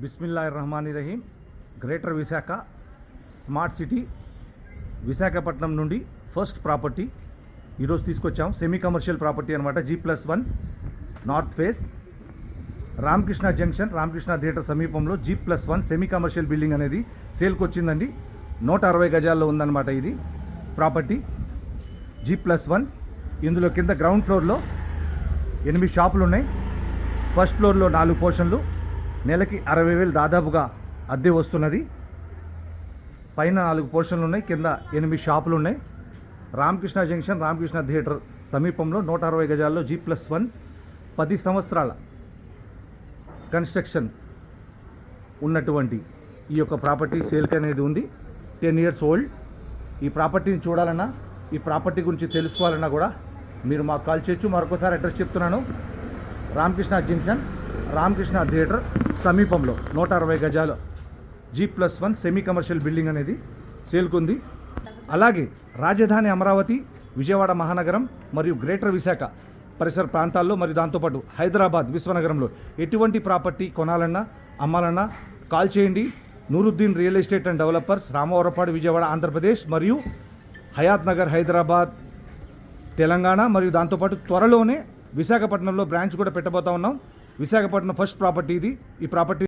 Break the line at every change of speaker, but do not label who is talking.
బిస్మిల్లా రహమాని Rahim greater Visakha smart city. Visakhapatnam నుండి first property. ఈరోజు తీసుకొచ్చాం. సెమీ కమర్షియల్ ప్రాపర్టీ అనమాట G plus one north face. Ramakrishna junction Ramakrishna theatre సమీపంలో G plus one semi commercial building అనేది సేల్కి వచ్చిందండి. నూట అరవై గజాల్లో ఉందన్నమాట ఇది ప్రాపర్టీ. జీ ప్లస్ వన్ ఇందులో కింద గ్రౌండ్ ఫ్లోర్లో ఎనిమిది షాపులు ఉన్నాయి ఫస్ట్ ఫ్లోర్లో నాలుగు పోర్షన్లు. నెలకి అరవై వేలు దాదాపుగా అద్దె వస్తున్నది. పైన నాలుగు పోర్షన్లు ఉన్నాయి కింద ఎనిమిది షాపులు ఉన్నాయి రామకృష్ణ జంక్షన్ రామకృష్ణ థియేటర్ సమీపంలో నూట అరవై గజాల్లో జీ ప్లస్ వన్ పది సంవత్సరాల కన్స్ట్రక్షన్ ఉన్నటువంటి ఈ యొక్క ప్రాపర్టీ సేల్కి అనేది ఉంది. Ten years old. ఈ ప్రాపర్టీని చూడాలన్నా ఈ ప్రాపర్టీ గురించి తెలుసుకోవాలన్నా కూడా మీరు మాకు కాల్ చేయొచ్చు. మరొకసారి అడ్రస్ చెప్తున్నాను. రామకృష్ణ జంక్షన్ రామకృష్ణ థియేటర్ సమీపంలో నూట అరవై గజాలు G plus one semi commercial building అనేది సేల్కుంది. అలాగే రాజధాని అమరావతి విజయవాడ మహానగరం మరియు గ్రేటర్ విశాఖ పరిసర ప్రాంతాల్లో మరియు దాంతోపాటు హైదరాబాద్ విశ్వనగరంలో ఎటువంటి ప్రాపర్టీ కొనాలన్నా అమ్మాలన్నా కాల్ చేయండి. Nooruddin real estate and developers Ramavarapadu Vijayawada Andhra Pradesh మరియు హయాత్ నగర్ హైదరాబాద్ తెలంగాణ మరియు దాంతోపాటు త్వరలోనే విశాఖపట్నంలో బ్రాంచ్ కూడా పెట్టబోతా ఉన్నాం. విశాఖపట్నం ఫస్ట్ ప్రాపర్టీ ఇది. ఈ ప్రాపర్టీ